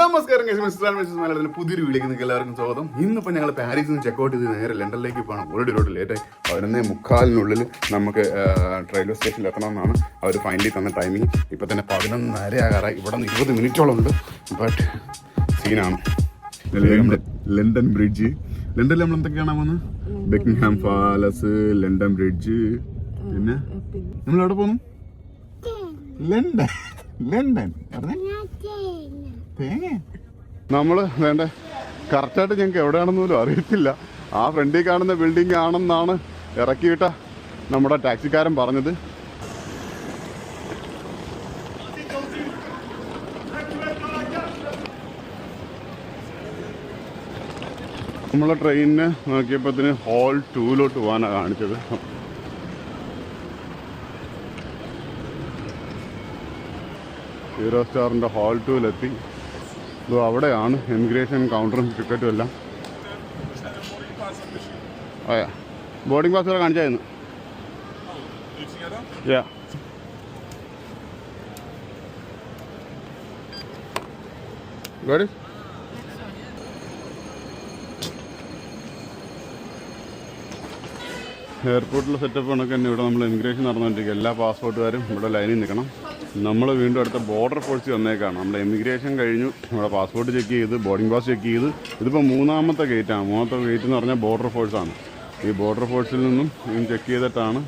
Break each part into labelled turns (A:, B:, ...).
A: നമസ്കാരം മലയാളത്തിന്റെ പുതിയൊരു വീഡിയോക്ക് നിങ്ങൾക്ക് എല്ലാവർക്കും സ്വാഗതം. ഇന്നിപ്പോൾ ഞങ്ങൾ പാരീസിൽ നിന്ന് ചെക്കൗട്ട് ചെയ്ത് നേരെ ലണ്ടനിലേക്ക് പോകണം. ഓൾറെഡി റോഡ് ലേറ്റായി പതിനൊന്നേ മുക്കാലിനുള്ളിൽ നമുക്ക് റെയിൽവേ സ്റ്റേഷനിൽ എത്തണമെന്നാണ് അവർ ഫൈനലി തന്ന ടൈമിംഗ് ഇപ്പം തന്നെ പതിനൊന്നര ആകാറായി ഇവിടെ നിന്ന് ഇരുപത് മിനിറ്റോളം ഉണ്ട്. ബട്ട് സീനാണ് ലണ്ടൻ ബ്രിഡ്ജ് ലണ്ടനിൽ നമ്മൾ എന്തൊക്കെയാണ് പോകുന്നത് ബെക്കിംഗ്ഹാം പാലസ് ലണ്ടൻ ബ്രിഡ്ജ് പിന്നെ? നമ്മൾ എവിടെ പോകുന്നു ലണ്ടൻ. ലണ്ടൻ. പറഞ്ഞേ? നമ്മൾ വേണ്ട കറക്റ്റായിട്ട് ഞങ്ങൾക്ക് എവിടെയാണെന്ന് പോലും അറിയത്തില്ല. ആ ഫ്രണ്ടിൽ കാണുന്ന ബിൽഡിംഗ് ആണെന്നാണ് ഇറക്കിയിട്ട നമ്മുടെ ടാക്സിക്കാരൻ പറഞ്ഞത്. നമ്മളെ ട്രെയിനിന് നോക്കിയപ്പോഴത്തിന് ഹോൾ ടൂലോട്ട് പോകാനാണ് കാണിച്ചത്. ഹീറോ സ്റ്റാറിന്റെ ഹോൾ ടൂവിലെത്തി ഇത് അവിടെയാണ് ഇമിഗ്രേഷൻ കൗണ്ടറും ടിക്കറ്റും എല്ലാം. അതെ ബോർഡിംഗ് പാസ് വരെ കാണിച്ചായിരുന്നു. യാ. എയർപോർട്ടിലെ സെറ്റപ്പ് കണക്ക് തന്നെ ഇവിടെ നമ്മൾ ഇമിഗ്രേഷൻ നടന്നുകൊണ്ടിരിക്കുക. എല്ലാ പാസ്പോർട്ടുകാരും ഇവിടെ ലൈനിൽ നിൽക്കണം. നമ്മൾ വീണ്ടും അടുത്ത ബോർഡർ ഫോഴ്സ് വന്നേക്കാണ്. നമ്മുടെ ഇമിഗ്രേഷൻ കഴിഞ്ഞു. നമ്മുടെ പാസ്പോർട്ട് ചെക്ക് ചെയ്ത് ബോർഡിംഗ് പാസ് ചെക്ക് ചെയ്ത്. ഇതിപ്പോൾ മൂന്നാമത്തെ ഗേറ്റാണ് മൂന്നാമത്തെ ഗേറ്റ് എന്ന് പറഞ്ഞാൽ ബോർഡർ ഫോഴ്സാണ് ഈ ബോർഡർ ഫോഴ്സിൽ നിന്നും ചെക്ക് ചെയ്തിട്ടാണ്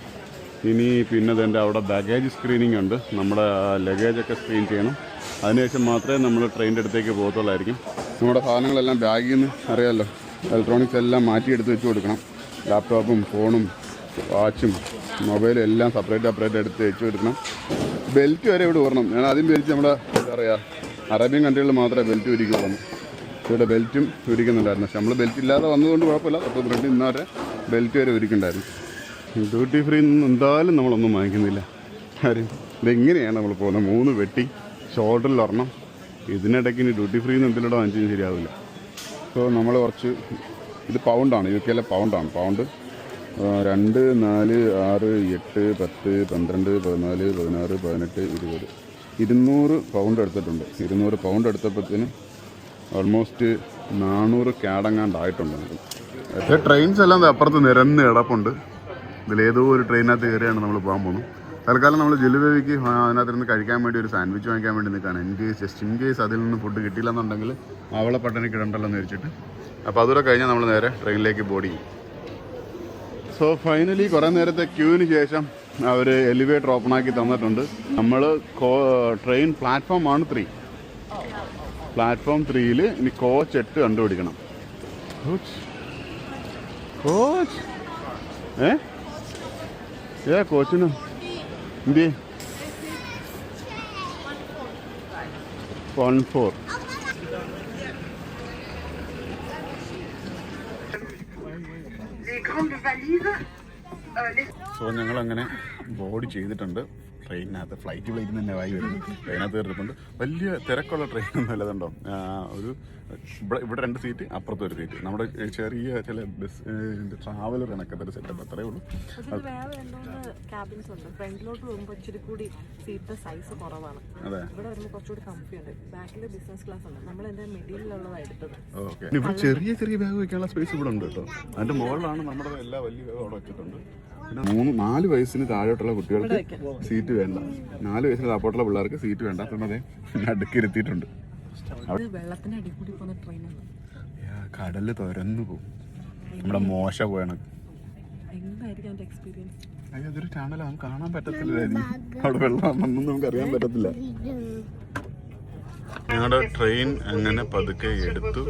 A: ഇനി പിന്നെ അതിന്റെ അവിടെ ബാഗേജ് സ്ക്രീനിങ് ഉണ്ട്. നമ്മുടെ ലഗേജൊക്കെ സ്ക്രീൻ ചെയ്യണം. അതിനുശേഷം മാത്രമേ നമ്മൾ ട്രെയിനിന്റെ അടുത്തേക്ക് പോകത്തുള്ളായിരിക്കും. നമ്മുടെ സാധനങ്ങളെല്ലാം ബാഗിൽ നിന്ന് അറിയാമല്ലോ ഇലക്ട്രോണിക്സ് എല്ലാം മാറ്റി എടുത്ത് വെച്ച് കൊടുക്കണം. ലാപ്ടോപ്പും ഫോണും വാച്ചും മൊബൈലും എല്ലാം സെപ്പറേറ്റ് സെപ്പറേറ്റ് എടുത്ത് വെച്ച് കൊടുക്കണം. ബെൽറ്റ് വരെ ഇവിടെ വരണം. ഞാൻ ആദ്യം ബെൽറ്റ് നമ്മുടെ എന്താ പറയുക അറേബ്യൻ കൺട്രികളിൽ മാത്രമേ ബെൽറ്റ് ഒരുക്കുള്ളൂ ഇവിടെ ബെൽറ്റും ഒരുക്കുന്നുണ്ടായിരുന്നു പക്ഷെ നമ്മൾ ബെൽറ്റ് ഇല്ലാതെ വന്നതുകൊണ്ട് കുഴപ്പമില്ല. അപ്പോൾ ഫ്രണ്ട് ഇന്നവരെ ബെൽറ്റ് വരെ ഒരുക്കുണ്ടായിരുന്നു. ഡ്യൂട്ടി ഫ്രീ എന്തായാലും നമ്മളൊന്നും വാങ്ങിക്കുന്നില്ല. കാര്യം ഇതെങ്ങനെയാണ് നമ്മൾ പോകുന്നത്? മൂന്ന് വെട്ടി ഷോൾഡറിൽ ഒരെണ്ണം. ഇതിനിടയ്ക്ക് ഇനി ഡ്യൂട്ടി ഫ്രീ എന്ന് എന്തിലൂടെ വാങ്ങിച്ചാൽ ശരിയാവില്ല. സോ നമ്മൾ കുറച്ച് ഇത് പൗണ്ടാണ് യു കെയിലെ പൗണ്ടാണ് പൗണ്ട് രണ്ട് നാല് ആറ് എട്ട് പത്ത് പന്ത്രണ്ട് പതിനാല് പതിനാറ് പതിനെട്ട് ഇരുപത്. ഇരുന്നൂറ് പൗണ്ട് എടുത്തിട്ടുണ്ട്. ഇരുന്നൂറ് പൗണ്ട് എടുത്തപ്പോഴത്തേന് ഓൾമോസ്റ്റ് നാനൂറ് ക്യാടങ്ങാണ്ടായിട്ടുണ്ട് നമുക്ക് ട്രെയിൻസ് എല്ലാം അപ്പുറത്ത് നിരന്ന് കിടപ്പുണ്ട്. ഇതിലേതോ ഒരു ട്രെയിനകത്ത് കയറിയാണ് നമ്മൾ പോകാൻ പോകുന്നത്. തൽക്കാലം നമ്മൾ ജലുബേവിക്ക് അതിനകത്ത് നിന്ന് കഴിക്കാൻ വേണ്ടി ഒരു സാൻഡ്വിച്ച് വാങ്ങിക്കാൻ വേണ്ടി നിൽക്കുകയാണ്. In case just in case അതിൽ നിന്ന് ഫുഡ് കിട്ടിയില്ലെന്നുണ്ടെങ്കിൽ അവളെ പട്ടണിക്ക് ഇടണ്ടല്ലോ എന്ന് വെച്ചിട്ട് അപ്പോൾ അതുകൂടെ കഴിഞ്ഞാൽ നമ്മൾ നേരെ ട്രെയിനിലേക്ക് ബോഡി ചെയ്യും. സോ ഫൈനലി കുറേ നേരത്തെ ക്യൂവിന് ശേഷം അവർ എലിവേറ്റർ ഓപ്പൺ ആക്കി തന്നിട്ടുണ്ട്. നമ്മൾ ട്രെയിൻ പ്ലാറ്റ്ഫോം ആണ് ത്രീ പ്ലാറ്റ്ഫോം ത്രീയിൽ ഇനി കോച്ച് എട്ട് കണ്ടുപിടിക്കണം. കോച്ച് കോച്ച് ഏ? ഏ കോച്ചിന് എന്തി വൺ ഫോർ സോ ഞങ്ങളങ്ങനെ ബോർഡ് ചെയ്തിട്ടുണ്ട്. ട്രെയിനകത്ത് ഫ്ലൈറ്റ് ഫ്ലൈറ്റ് തന്നെ വായി വരുന്നു. ട്രെയിനകത്ത് കയറിയിട്ടുണ്ട്. വലിയ തിരക്കുള്ള ട്രെയിൻ ഒന്നും അല്ലതുണ്ടോ ഒരു ഇവിടെ ഇവിടെ രണ്ട് സീറ്റ് അപ്പുറത്ത് ഒരു സീറ്റ് നമ്മുടെ ചെറിയ ചില ബസ് ട്രാവലർ കണക്കത്തെ ഒരു സെറ്റപ്പ് അത്രേ ഉള്ളൂ.
B: ഫ്രണ്ടിലോട്ട് പോകുമ്പോൾ ഇച്ചിരി കൂടി സീറ്റ് സൈസ് കുറവാണ്. ഇവിടെ വരുമ്പോൾ കുറച്ചുകൂടി കംഫി ഉണ്ട്. ബാക്കിൽ ബിസിനസ് ക്ലാസ് ഉണ്ട്. നമ്മൾ എടുത്തത്.
A: ഇവിടെ ചെറിയ ചെറിയ ബാഗ് വെക്കാനുള്ള സ്പേസ് ഇവിടെ ഉണ്ട് കേട്ടോ. അതിന്റെ മുകളിലാണ് നമ്മുടെ എല്ലാ വലിയ ബാഗ് അവിടെ വെച്ചിട്ടുണ്ട്. മൂന്ന് നാല് വയസ്സിന് താഴോട്ടുള്ള കുട്ടികൾക്ക് സീറ്റ് വേണ്ട. നാല് വയസ്സിന് താപ്പോട്ടുള്ള പിള്ളേർക്ക് സീറ്റ് വേണ്ട. അതുകൊണ്ട് അതെ അടുക്കിരുത്തിയിട്ടുണ്ട്. കടൽ തുരന്നു പോകും. നമ്മുടെ മോശ പോയാണ്. അതൊരു ചാനലാണ് നമുക്ക് കാണാൻ പറ്റത്തില്ല. അവിടെ അവിടെ വന്നൊന്നും നമുക്ക് അറിയാൻ പറ്റത്തില്ല. ഞങ്ങളുടെ ട്രെയിൻ അങ്ങനെ പതുക്കെ എടുത്തു.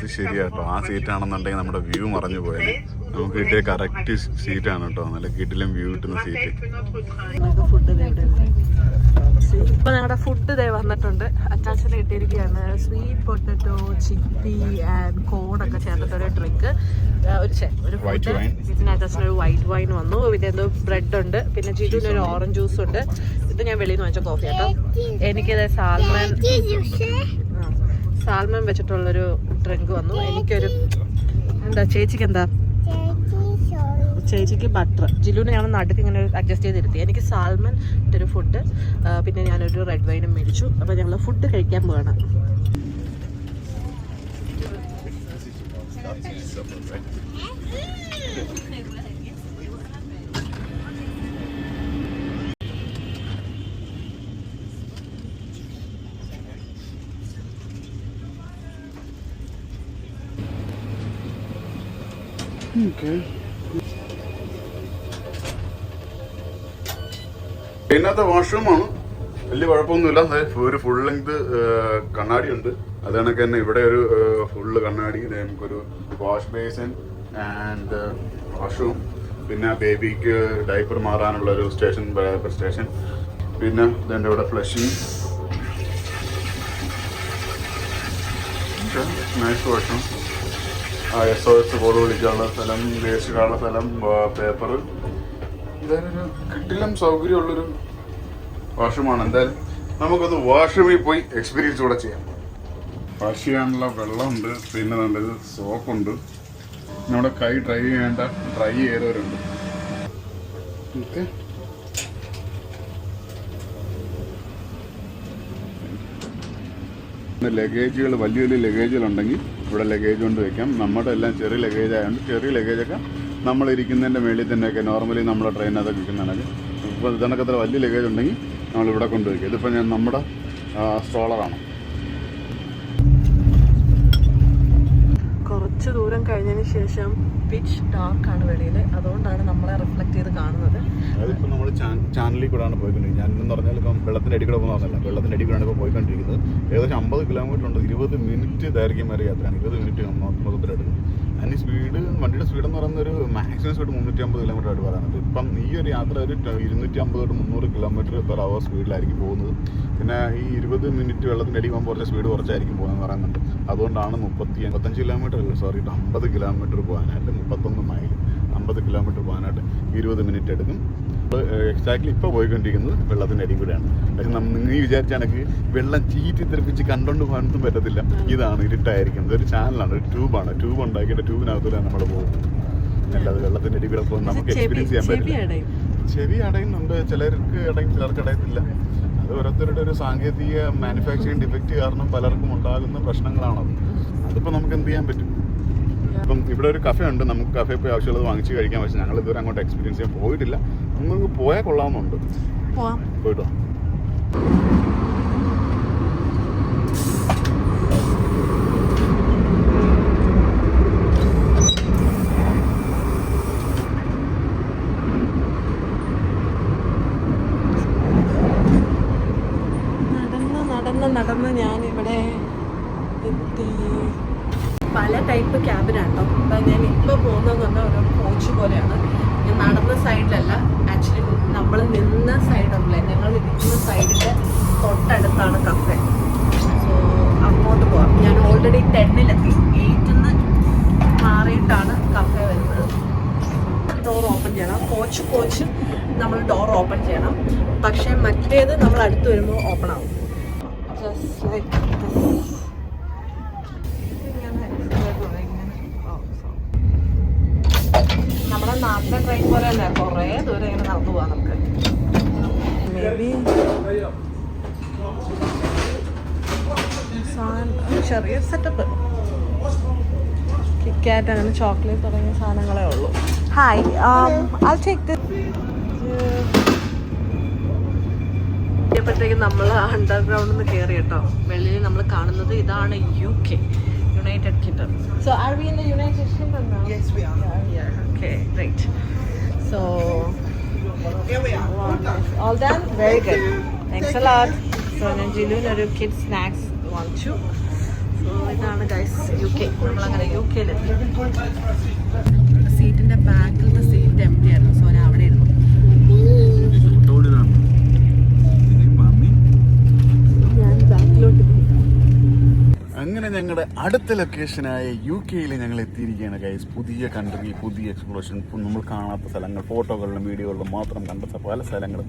A: ഇത് ശരിയാട്ടോ. ആ സീറ്റാണെന്നുണ്ടെങ്കിൽ നമ്മുടെ വ്യൂ മറഞ്ഞു പോയത് നമുക്ക് കിട്ടിയ കറക്റ്റ് ആണ് കേട്ടോ നല്ല കിട്ടിലും വ്യൂ കിട്ടുന്ന സീറ്റ്
B: ഇപ്പൊ ഞങ്ങളുടെ ഫുഡ് ഇതേ വന്നിട്ടുണ്ട്. അച്ചാച്ചന് കിട്ടിയിരിക്കുകയാണ് സ്വീറ്റ് പൊട്ടറ്റോ ചിപ്പി ആൻഡ് ചേർത്തിട്ട് ഒരു ഡ്രിങ്ക് ഒരു ഒരു വൈറ്റ്
A: wine.
B: പിന്നെ അച്ചാച്ചന് ഒരു വൈറ്റ് വൈൻ വന്നു. പിന്നെ എന്തോ ബ്രെഡ് ഉണ്ട്. പിന്നെ ജിജുവിന് ഒരു ഓറഞ്ച് ജ്യൂസ് ഉണ്ട്. ഇത് ഞാൻ വെളിയിൽ നിന്ന് വാങ്ങിച്ച കോഫി കേട്ടോ എനിക്കത് സാൽമൺ സാൽമൺ വെച്ചിട്ടുള്ളൊരു ഡ്രിങ്ക് വന്നു. എനിക്കൊരു എന്താ ചേച്ചിക്ക് എന്താ ചേച്ചിക്ക് ബട്ടർ ജിലുവിന് ഞാൻ നടുക്ക് ഇങ്ങനെ അഡ്ജസ്റ്റ് ചെയ്തിരുത്തി എനിക്ക് സാൽമൺ ഒരു ഫുഡ് പിന്നെ ഞാനൊരു റെഡ് വൈനും മേടിച്ചു. അപ്പോൾ ഞങ്ങൾ ഫുഡ് കഴിക്കാൻ പോവാണ്. Okay.
A: ഇന്നത്തെ വാഷ്റൂമാണ് വലിയ കുഴപ്പമൊന്നുമില്ല. ഒരു ഫുൾ ലെങ്ത് കണ്ണാടി ഉണ്ട്. അത് കണക്ക് തന്നെ ഇവിടെ ഒരു ഫുള്ള് കണ്ണാടി. നമുക്കൊരു വാഷ് ബേസിൻ ആൻഡ് വാഷ്റൂം പിന്നെ ബേബിക്ക് ഡൈപ്പർ മാറാനുള്ള ഒരു സ്റ്റേഷൻ ഡൈപ്പർ സ്റ്റേഷൻ പിന്നെ ഇതിന്റെ ഇവിടെ flushing nice washroom S O S board വിളിക്കാനുള്ള സ്ഥലം വേസ്റ്റ് ഇടാനുള്ള സ്ഥലം പേപ്പർ ഇതൊരു കിട്ടിലും സൗകര്യമുള്ളൊരു വാഷ്റൂമാണ്. എന്തായാലും നമുക്കൊന്ന് വാഷ്റൂമിൽ പോയി എക്സ്പീരിയൻസ് കൂടെ ചെയ്യാം. വാഷ് ചെയ്യാനുള്ള വെള്ളമുണ്ട്. പിന്നെ നല്ലത് സോപ്പുണ്ട്. നമ്മുടെ കൈ ഡ്രൈ ചെയ്യേണ്ട ഡ്രൈ ചെയ്തവരുണ്ട്. ഓക്കെ. ലഗേജുകൾ വലിയ വലിയ ലഗേജുകളുണ്ടെങ്കിൽ ഇവിടെ ലഗേജ് കൊണ്ട് വെക്കാം. നമ്മുടെ എല്ലാം ചെറിയ ലഗേജ് ആയതുകൊണ്ട് ചെറിയ ലഗേജൊക്കെ നമ്മൾ ഇരിക്കുന്നതിന്റെ മേളിൽ തന്നെയൊക്കെ നോർമലി നമ്മളെ ട്രെയിനകത്തൊക്കെ ഇരിക്കുന്നതാണ് ഇപ്പോൾ ഇത്ര വലിയ ലഗേജ് ഉണ്ടെങ്കിൽ നമ്മൾ ഇവിടെ കൊണ്ടുപോയി ഇതിപ്പോൾ ഞാൻ നമ്മുടെ സ്ട്രോളറാണ്
B: കുറച്ച് ദൂരം കഴിഞ്ഞതിന് ശേഷം പിച്ച് ഡാർക്കാണ് വെളിയിൽ അതുകൊണ്ടാണ് നമ്മളെ റിഫ്ലക്ട് ചെയ്ത് കാണുന്നത്.
A: അതിപ്പോൾ നമ്മൾ ചാനലിൽ കൂടെയാണ് പോയിക്കൊണ്ടിരിക്കുന്നത്. എന്ന് പറഞ്ഞാൽ ഇപ്പം വെള്ളത്തിന്റെ അടി കൂടെ പോകുന്നതല്ല വെള്ളത്തിന്റെ അടി കൂടെയാണ് ഇപ്പോൾ പോയിക്കൊണ്ടിരിക്കുന്നത്. ഏകദേശം അമ്പത് കിലോമീറ്റർ ഉണ്ട്. ഇരുപത് മിനിറ്റ് ദൈർഘ്യമേറിയ യാത്രയാണ്. ഇരുപത് മിനിറ്റ് മൊത്തത്തിൽ എടുക്കുന്നത് അതിന് സ്പീഡ് വണ്ടിയുടെ സ്പീഡ് എന്ന് പറയുന്നത് ഒരു മാക്സിമം സ്പീഡ് മുന്നൂറ്റി അമ്പത് കിലോമീറ്റർ ആയിട്ട് പറയാനുണ്ട് ഇപ്പം ഈ ഒരു യാത്ര ഒരു ഇരുന്നൂറ്റി അമ്പത് തൊട്ട് മുന്നൂറ് കിലോമീറ്റർ പെർ അവർ സ്പീഡിലായിരിക്കും പോകുന്നത്. പിന്നെ ഈ ഇരുപത് മിനിറ്റ് വെള്ളത്തിന്റെ അടി പോകുമ്പോൾ കുറച്ച് സ്പീഡ് കുറച്ചായിരിക്കും പോകുന്നത് പറയുന്നുണ്ട്. അതുകൊണ്ടാണ് മുപ്പത്തി അമ്പത്തഞ്ച് കിലോമീറ്റർ സോറി അമ്പത് കിലോമീറ്റർ പോകാനായിട്ട് മുപ്പത്തൊന്ന് മൈൽ അമ്പത് കിലോമീറ്റർ പോകാനായിട്ട് ഇരുപത് മിനിറ്റ് എടുക്കും. എക്സാക്ട്ലി ഇപ്പോൾ പോയിക്കൊണ്ടിരിക്കുന്നത് വെള്ളത്തിന്റെ അടി കൂടെയാണ്. പക്ഷെ നമ്മ നിങ്ങൾ വിചാരിച്ച കണക്ക് വെള്ളം ചീറ്റി തെറിപ്പിച്ച് കണ്ടുകൊണ്ട് പോകാനൊന്നും പറ്റത്തില്ല. ഇതാണ് ഇരുട്ടായിരിക്കുന്നത് ഒരു ചാനലാണ് ഒരു ട്യൂബാണ് ട്യൂബ് ഉണ്ടാക്കിയിട്ട് ട്യൂബിനകത്തൂടെ നമ്മൾ പോകും അല്ലാതെ വെള്ളത്തിന്റെ അരി കൂടെ പോകുന്നത് നമുക്ക് എക്സ്പീരിയൻസ് ചെയ്യാൻ പറ്റില്ല. ചെവി അടയുന്നുണ്ട്. ചിലർക്ക് അടയും ചിലർക്ക് അടയത്തില്ല. അത് ഓരോരുത്തരുടെ ഒരു സാങ്കേതിക മാനുഫാക്ചറിങ് ഡിഫക്റ്റ് കാരണം പലർക്കും ഉണ്ടാകുന്ന പ്രശ്നങ്ങളാണത്. അതിപ്പോൾ നമുക്ക് എന്ത് ചെയ്യാൻ പറ്റും? ഇപ്പം ഇവിടെ ഒരു കഫേ ഉണ്ട് നമുക്ക് കഫേ പോയി ആവശ്യമുള്ളത് വാങ്ങിച്ച് കഴിക്കാൻ പക്ഷേ ഞങ്ങൾ ഇതുവരെ അങ്ങോട്ട് എക്സ്പീരിയൻസ് ചെയ്യാൻ പോയിട്ടില്ല. നമുക്ക് പോയാൽ കൊള്ളാമെന്നുണ്ട്
B: പോവാം.
A: പോയിട്ടോ
B: നടന്ന് നടന്ന് നടന്ന് ഞാൻ ഇവിടെ എത്തി പല ടൈപ്പ് ക്യാബിനാട്ടോ അപ്പം ഞാൻ ഇപ്പോൾ പോകുന്നതെന്ന് പറഞ്ഞാൽ ഒരു കോച്ച് പോലെയാണ് ഞാൻ നടന്ന സൈഡിലല്ല ആക്ച്വലി നമ്മൾ നിന്ന സൈഡുണ്ടല്ലേ ഞങ്ങൾ നിൽക്കുന്ന സൈഡിന്റെ തൊട്ടടുത്താണ് കഫേ സോ അങ്ങോട്ട് പോവാം ഞാൻ ഓൾറെഡി ടെന്നിലെത്തി എയ്റ്റിൽ നിന്ന് മാറിയിട്ടാണ് കഫേ വരുന്നത് ഡോർ ഓപ്പൺ ചെയ്യണം കോച്ച് കോച്ച് നമ്മൾ ഡോർ ഓപ്പൺ ചെയ്യണം പക്ഷേ മറ്റേത് നമ്മൾ അടുത്ത് വരുമ്പോൾ ഓപ്പൺ ആവും. ജസ്റ്റ് ലൈക്ക് നമ്മുടെ നാട്ടിലെ ട്രെയിൻ പോലെ തന്നെ കുറേ ദൂരം ഇങ്ങനെ നടന്നു പോവാം നമുക്ക്. ചെറിയൊരു സെറ്റപ്പ് കിക്കാറ്റ് അങ്ങനെ ചോക്ലേറ്റ് തുടങ്ങിയ സാധനങ്ങളേ ഉള്ളൂ. ഹായ് ഐ ടേക്ക് പ്പോഴത്തേക്കും നമ്മൾ അണ്ടർഗ്രൗണ്ടിൽ നിന്ന് കയറി കേട്ടോ. വെളിയിൽ നമ്മൾ കാണുന്നത് ഇതാണ് U K United Kingdom so are we in the United Kingdom yes we are okay right so all done very good thanks a lot so ഞാൻ ജിലുവിന് ഒരു കിഡ് സ്നാക്സ് വാങ്ങിച്ചു സോ ഇതാണ് ഗൈസ് യു കെ നമ്മളങ്ങനെ U കെയിലെത്തി സീറ്റിന്റെ ബാക്കിലത്തെ seat M T ആയിരുന്നു. സോ ഞാൻ അവിടെ ഇരുന്നു ഞാൻ ബാക്കിലോട്ട്
A: അങ്ങനെ ഞങ്ങളുടെ അടുത്ത ലൊക്കേഷനായ യു കെയിൽ ഞങ്ങൾ എത്തിയിരിക്കുകയാണ് ഗൈസ് പുതിയ കൺട്രി പുതിയ എക്സ്പ്ലോഷൻ നമ്മൾ കാണാത്ത സ്ഥലങ്ങൾ ഫോട്ടോകളിലും വീഡിയോകളിലും മാത്രം കണ്ട പല സ്ഥലങ്ങളും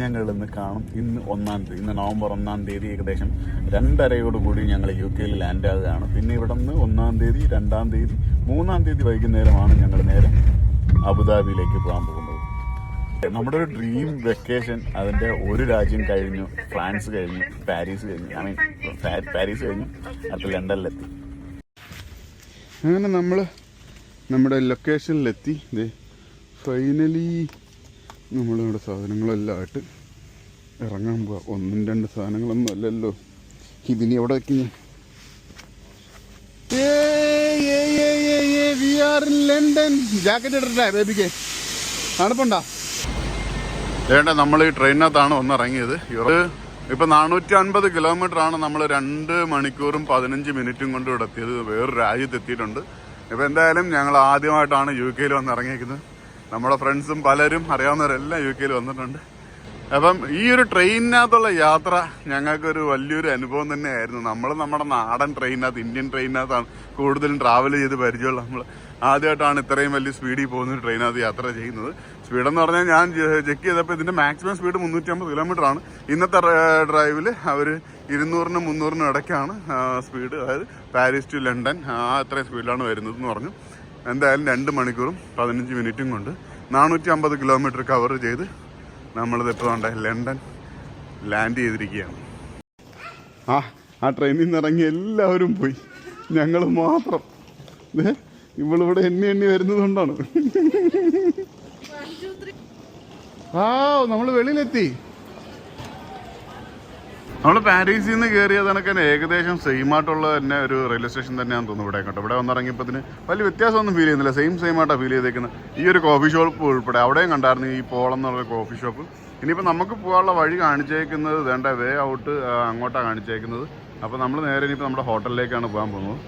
A: ഞങ്ങൾ ഇന്ന് കാണും. ഇന്ന് ഒന്നാം തീയതി ഇന്ന് നവംബർ ഒന്നാം തീയതി ഏകദേശം രണ്ടരയോടുകൂടി ഞങ്ങൾ യു കെയിൽ ലാൻഡ് ആകുകയാണ്. പിന്നെ ഇവിടെ നിന്ന് ഒന്നാം തീയതി രണ്ടാം തീയതി മൂന്നാം തീയതി വൈകുന്നേരമാണ് ഞങ്ങൾ നേരെ അബുദാബിയിലേക്ക് പോകാൻ പോകുന്നത്. നമ്മുടെ ഒരു ഡ്രീം വെക്കേഷൻ അതിന്റെ ഒരു രാജ്യം കഴിഞ്ഞു ഫ്രാൻസ് കഴിഞ്ഞു പാരീസ് കഴിഞ്ഞു ഐ മീൻ പാരീസ് കഴിഞ്ഞു അടുത്ത ലണ്ടനിലെത്തി. അങ്ങനെ നമ്മൾ നമ്മുടെ ലൊക്കേഷനിലെത്തി. ഇത് ഫൈനലി നമ്മൾ നമ്മുടെ സാധനങ്ങളെല്ലാം ആയിട്ട് ഇറങ്ങാൻ പോവാ. ഒന്നും രണ്ട് സാധനങ്ങളൊന്നും അല്ലല്ലോ. ഇതിനി എവിടെ വെക്കും ഞാൻ we are are in London. Jacket ഇടട്ടെ ബേബിക്ക്? തണുപ്പുണ്ടോ? വേണ്ട നമ്മൾ ഈ ട്രെയിനകത്താണ് ഒന്ന് ഇറങ്ങിയത് ഇത് ഇപ്പൊ നാനൂറ്റി അൻപത് കിലോമീറ്റർ ആണ് നമ്മൾ രണ്ട് മണിക്കൂറും പതിനഞ്ച് മിനിറ്റും കൊണ്ട് ഇവിടെ എത്തിയത്. വേറൊരു രാജ്യത്ത് എത്തിയിട്ടുണ്ട് ഇപ്പൊ എന്തായാലും ഞങ്ങൾ ആദ്യമായിട്ടാണ് യു കെയിൽ വന്ന് ഇറങ്ങിയിരിക്കുന്നത്. നമ്മുടെ ഫ്രണ്ട്സും പലരും അറിയാവുന്നവരെല്ലാം യു കെയിൽ വന്നിട്ടുണ്ട്. അപ്പം ഈ ഒരു ട്രെയിനിനകത്തുള്ള യാത്ര ഞങ്ങൾക്കൊരു വലിയൊരു അനുഭവം തന്നെയായിരുന്നു. നമ്മൾ നമ്മുടെ നാടൻ ട്രെയിനിനകത്ത് ഇന്ത്യൻ ട്രെയിനിനകത്താണ് കൂടുതലും ട്രാവൽ ചെയ്ത് പരിചയമുള്ള നമ്മൾ ആദ്യമായിട്ടാണ് ഇത്രയും വലിയ സ്പീഡിൽ പോകുന്ന ട്രെയിനകത്ത് യാത്ര ചെയ്യുന്നത്. സ്പീഡെന്ന് പറഞ്ഞാൽ ഞാൻ ചെക്ക് ചെയ്തപ്പോൾ ഇതിന്റെ മാക്സിമം സ്പീഡ് മുന്നൂറ്റി അമ്പത് കിലോമീറ്റർ ആണ്. ഇന്നത്തെ ഡ്രൈവിൽ അവർ ഇരുന്നൂറിനും മുന്നൂറിനും ഇടയ്ക്കാണ് സ്പീഡ് അതായത് പാരീസ് ടു ലണ്ടൻ ആ അത്രയും സ്പീഡിലാണ് വരുന്നത് എന്ന് പറഞ്ഞു. എന്തായാലും രണ്ട് മണിക്കൂറും പതിനഞ്ച് മിനിറ്റും കൊണ്ട് നാനൂറ്റി അമ്പത് കിലോമീറ്റർ കവർ ചെയ്ത് നമ്മളിത് ഇപ്പോൾ ഉണ്ട് ലണ്ടൻ ലാൻഡ് ചെയ്തിരിക്കുകയാണ്. ആ ആ ട്രെയിനിൽ നിന്ന് ഇറങ്ങി എല്ലാവരും പോയി. ഞങ്ങൾ മാത്രം. ഇവളിവിടെ എണ്ണി എണ്ണി വരുന്നത് കൊണ്ടാണ്. ആ നമ്മൾ വെളിയിലെത്തി. നമ്മൾ പാരീസിൽ നിന്ന് കയറിയത് തന്നെ ഏകദേശം സെയിം ആയിട്ടുള്ള തന്നെ ഒരു റെയിൽവേ സ്റ്റേഷൻ തന്നെയാണെന്ന് തോന്നുന്നു ഇവിടെ കേട്ടോ. ഇവിടെ വന്നിറങ്ങിയപ്പോൾ ഇതിന് വലിയ വ്യത്യാസമൊന്നും ഫീൽ ചെയ്യുന്നില്ല. സെയിം സെയിം ആയിട്ടാണ് ഫീൽ ചെയ്തേക്കുന്നത് ഈ ഒരു കോഫി ഷോപ്പ് ഉൾപ്പെടെ അവിടെയും കണ്ടായിരുന്നു ഈ പോളം എന്നുള്ള കോഫി ഷോപ്പ് ഇനിയിപ്പോൾ നമുക്ക് പോകാനുള്ള വഴി കാണിച്ചേക്കുന്നത് വേണ്ട വേ ഔട്ട് അങ്ങോട്ടാണ് കാണിച്ചേക്കുന്നത്. അപ്പോൾ നമ്മൾ നേരെ ഇനിയിപ്പോൾ നമ്മുടെ ഹോട്ടലിലേക്കാണ് പോകാൻ പോകുന്നത്.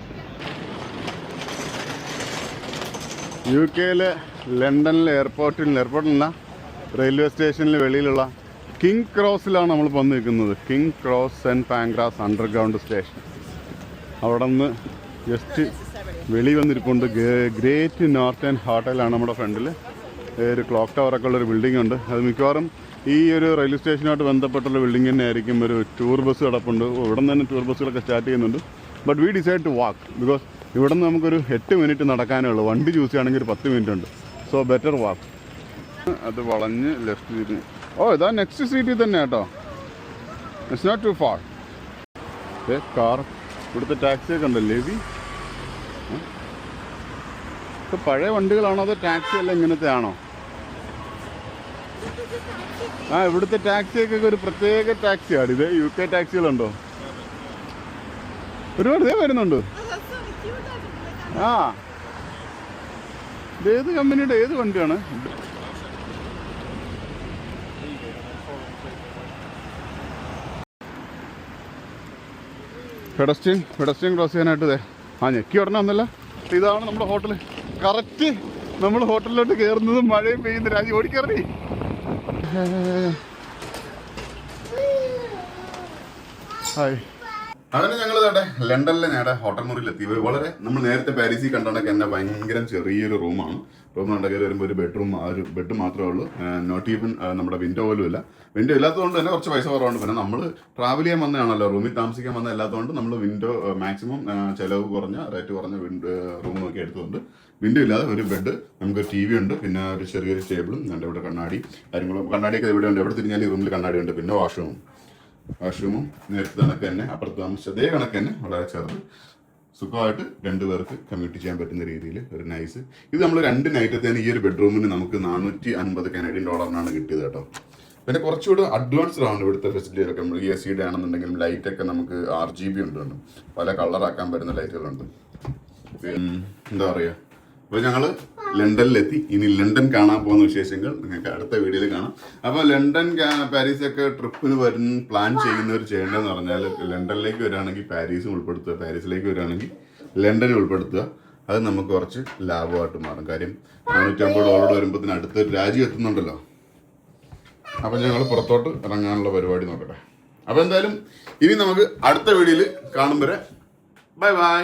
A: യു കെയിലെ ലണ്ടനിലെ എയർപോർട്ടിൽ എയർപോർട്ടിലല്ല റെയിൽവേ സ്റ്റേഷനിൽ വെളിയിലുള്ള കിങ് ക്രോസിലാണ് നമ്മൾ വന്ന് നിൽക്കുന്നത് കിങ് ക്രോസ് സെന്റ് പാങ്ക്രാസ് അണ്ടർഗ്രൗണ്ട് സ്റ്റേഷൻ. അവിടെ നിന്ന് ജസ്റ്റ് വെളി വന്നിരിപ്പുണ്ട്. ഗ്രേറ്റ് നോർത്തേൺ ഹോട്ടലാണ് നമ്മുടെ ഫ്രണ്ടിൽ. ഒരു ക്ലോക്ക് ടവറൊക്കെ ഉള്ളൊരു ബിൽഡിംഗ് ഉണ്ട്. അത് മിക്കവാറും ഈ ഒരു റെയിൽവേ സ്റ്റേഷനുമായിട്ട് ബന്ധപ്പെട്ടുള്ള ബിൽഡിംഗ് തന്നെ ആയിരിക്കും. ഒരു ടൂർ ബസ് കിടപ്പുണ്ട്. ഇവിടെ നിന്ന് തന്നെ ടൂർ ബസ്സുകളൊക്കെ സ്റ്റാർട്ട് ചെയ്യുന്നുണ്ട്. But we decide to walk because ഇവിടെ നിന്ന് നമുക്കൊരു എട്ട് മിനിറ്റ് നടക്കാനേ ഉള്ളൂ. വണ്ടി ചൂസ് ചെയ്യുകയാണെങ്കിൽ ഒരു പത്ത് മിനിറ്റ് ഉണ്ട്. സോ ബെറ്റർ വാക്ക് അത് വളഞ്ഞ് ലെഫ്റ്റ് തിരിഞ്ഞ് ഓ ഇതാ നെക്സ്റ്റ് സീറ്റിൽ തന്നെ കേട്ടോ. It's not too far a car ഇവിടുത്തെ ടാക്സി ഒക്കെ ഉണ്ടല്ലോ ലേവി ഇത് പഴയ വണ്ടികളാണോ അതോ ടാക്സി അല്ല ഇങ്ങനത്തെ ആണോ? ആ ഇവിടുത്തെ ടാക്സിയൊക്കെ ഒരു പ്രത്യേക ടാക്സിയാണ് ഇത് യു കെ ടാക്സികളുണ്ടോ ഒരുപാട് ഇതേ വരുന്നുണ്ട്. ആ. ഇത് ഏത് കമ്പനിയുടെ ഏത് വണ്ടിയാണ്? ഫെഡസ്റ്റിൻ പെഡസ്റ്റിയൻ ക്രോസ് ചെയ്യാനായിട്ട് ആ ഞെക്കി ഉടനെ ഒന്നല്ല ഇതാണ് നമ്മുടെ ഹോട്ടൽ കറക്റ്റ് നമ്മൾ ഹോട്ടലിലോട്ട് കയറുന്നതും മഴയും പെയ്യുന്ന രാജ്യം ഓടിക്കറി ഹായ്. അങ്ങനെ ഞങ്ങൾ ചേട്ടെ ലണ്ടനിലെ ഞങ്ങളുടെ ഹോട്ടൽ മുറിയിൽ എത്തി വളരെ നമ്മൾ നേരത്തെ പാരീസിൽ കണ്ടണക്ക് എന്നെ ഭയങ്കര ചെറിയൊരു റൂമാണ്. റൂം ഉണ്ടെങ്കിൽ വരുമ്പോൾ ഒരു ബെഡ്റൂം ആ ഒരു ബെഡ് മാത്രമേ ഉള്ളൂ. നോട്ട് ഈവൻ നമ്മുടെ വിൻഡോ പോലും ഇല്ല. വിൻഡോ ഇല്ലാത്തതുകൊണ്ട് തന്നെ കുറച്ച് പൈസ കുറവുണ്ട് പിന്നെ നമ്മൾ ട്രാവൽ ചെയ്യാൻ വന്നതാണല്ലോ. റൂമിൽ താമസിക്കാൻ വന്ന ഇല്ലാത്തതുകൊണ്ട് നമ്മൾ വിൻഡോ മാക്സിമം ചിലവ് കുറഞ്ഞ റേറ്റ് കുറഞ്ഞ റൂം നോക്കി എടുത്തുകൊണ്ട് വിൻഡോ ഇല്ലാതെ ഒരു ബെഡ് നമുക്ക് ടി വി ഉണ്ട്. പിന്നെ ഒരു ചെറിയൊരു ടേബിളും എന്റെ ഇവിടെ കണ്ണാടി കാര്യങ്ങളും. കണ്ണാടിയൊക്കെ ഇവിടെ ഉണ്ട്. എവിടെ തിരിഞ്ഞാലും റൂമിൽ കണ്ണാടി ഉണ്ട്. പിന്നെ വാഷ്റൂമും വാഷ്റൂമും നേരത്തെ കണക്ക് തന്നെ അപ്പുറത്ത് താമസിച്ച അതേ കണക്ക് തന്നെ വളരെ ചേർന്ന്. സുഖമായിട്ട് രണ്ട് പേർക്ക് കമ്മ്യൂട്ട് ചെയ്യാൻ പറ്റുന്ന രീതിയിൽ ഒരു നൈസ് ഇത് നമ്മൾ രണ്ട് നൈറ്റത്തേന് ഈ ഒരു ബെഡ്റൂമിന് നമുക്ക് നാനൂറ്റി അൻപത് കനേഡിയൻ ഡോളറിനാണ് കിട്ടിയത് കേട്ടോ. പിന്നെ കുറച്ചുകൂടെ അഡ്വാൻസ്ഡ് ആണ് ഇവിടുത്തെ ഫെസിലിറ്റികളൊക്കെ നമ്മൾ എ സിയുടെ ആണെന്നുണ്ടെങ്കിലും ലൈറ്റൊക്കെ നമുക്ക് ആർ ജി ബി ഉണ്ട് പല കളറാക്കാൻ പറ്റുന്ന ലൈറ്റുകളുണ്ട് എന്താ പറയുക അപ്പോൾ ഞങ്ങൾ ലണ്ടനിലെത്തി. ഇനി ലണ്ടൻ കാണാൻ പോകുന്ന വിശേഷങ്ങൾ നിങ്ങൾക്ക് അടുത്ത വീഡിയോയിൽ കാണാം. അപ്പോൾ ലണ്ടൻ പാരീസ് ഒക്കെ ട്രിപ്പിന് വരുന്ന പ്ലാൻ ചെയ്യുന്നവർ ചെയ്യേണ്ടതെന്ന് പറഞ്ഞാൽ ലണ്ടനിലേക്ക് വരികയാണെങ്കിൽ പാരീസും ഉൾപ്പെടുത്തുക പാരീസിലേക്ക് വരികയാണെങ്കിൽ ലണ്ടനും ഉൾപ്പെടുത്തുക. അത് നമുക്ക് കുറച്ച് ലാഭമായിട്ട് മാറും. കാര്യം നാനൂറ്റമ്പത് ഡോളർ വരുമ്പോഴത്തിന് അടുത്ത രാജ്യം എത്തുന്നുണ്ടല്ലോ. അപ്പം ഞങ്ങൾ പുറത്തോട്ട് ഇറങ്ങാനുള്ള പരിപാടി നോക്കട്ടെ. അപ്പോൾ എന്തായാലും ഇനി നമുക്ക് അടുത്ത വീഡിയോയിൽ കാണും വരെ. Bye bye.